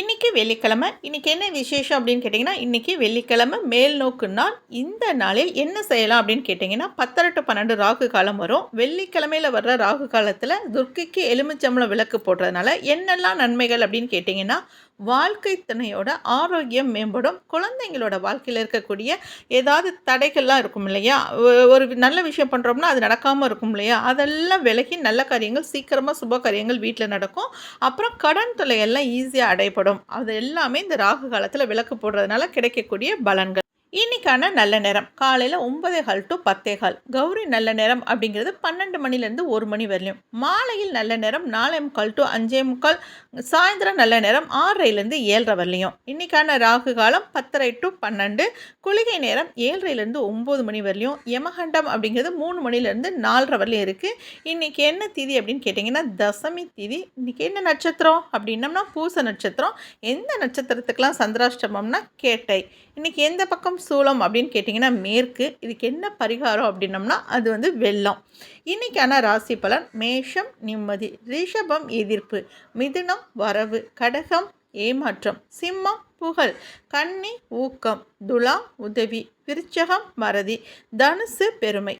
இன்றைக்கி வெள்ளிக்கிழமை. இன்றைக்கி என்ன விசேஷம் அப்படின்னு கேட்டிங்கன்னா இன்றைக்கி வெள்ளிக்கிழமை மேல் நோக்கு நாள். இந்த நாளில் என்ன செய்யலாம் அப்படின்னு கேட்டிங்கன்னா பத்தரை டு பன்னெண்டு ராகு காலம் வரும். வெள்ளிக்கிழமையில் வர்ற ராகு காலத்தில் துர்க்கைக்கு எலுமிச்சம்பளம் விளக்கு போடுறதுனால என்னெல்லாம் நன்மைகள் அப்படின்னு கேட்டிங்கன்னா வாழ்க்கை துணையோட ஆரோக்கியம் மேம்படும். குழந்தைங்களோட வாழ்க்கையில் இருக்கக்கூடிய ஏதாவது தடைகள்லாம் இருக்கும் இல்லையா? ஒரு நல்ல விஷயம் பண்ணுறோம்னா அது நடக்காமல் இருக்கும் இல்லையா? அதெல்லாம் விலகி நல்ல காரியங்கள் சீக்கிரமாக சுப காரியங்கள் வீட்டில் நடக்கும். அப்புறம் கடன் தொல்லையெல்லாம் ஈஸியாக அடைப்படும் அது எல்லாமே இந்த ராகு காலத்தில் விளக்கு போடுறதுனால கிடைக்கக்கூடிய பலன்கள். இன்னைக்கான நல்ல நேரம். காலையில் ஒன்பதே கால் டு பத்தே கால். கௌரி நல்ல நேரம் அப்படிங்கிறது பன்னெண்டு மணிலேருந்து ஒரு மணி வரலையும் மாலையில் நல்ல நேரம் நாலே முக்கால் டு அஞ்சே முக்கால். சாயந்தரம் நல்ல நேரம் ஆறரைலேருந்து ஏழரை வரலையும் இன்னைக்கான ராகு காலம் பத்தரை டு பன்னெண்டு. குளிகை நேரம் ஏழரைலேருந்து ஒம்பது மணி வரலையும் யமகண்டம் அப்படிங்கிறது மூணு மணிலேருந்து நாலரை வரலையும் இருக்குது இன்றைக்கி என்ன திதி அப்படின்னு கேட்டிங்கன்னா தசமி திதி. இன்றைக்கி என்ன நட்சத்திரம் அப்படின்னம்னா பூச நட்சத்திரம். எந்த நட்சத்திரத்துக்கெலாம் சந்திராஷ்டமம்னா கேட்டை. இன்றைக்கி எந்த பக்கம் சூளம் அப்படின்னு கேட்டிங்கன்னா மேற்கு. இதுக்கு என்ன பரிகாரம் அப்படின்னம்னா அது வந்து வெள்ளம். இன்றைக்கான ராசி பலன் மேஷம் நிம்மதி ரிஷபம் எதிர்ப்பு மிதுனம் வரவு கடகம் ஏமாற்றம் சிம்மம் புகழ் கன்னி ஊக்கம் துலா உதவி விருச்சகம் மறதி தனுசு பெருமை.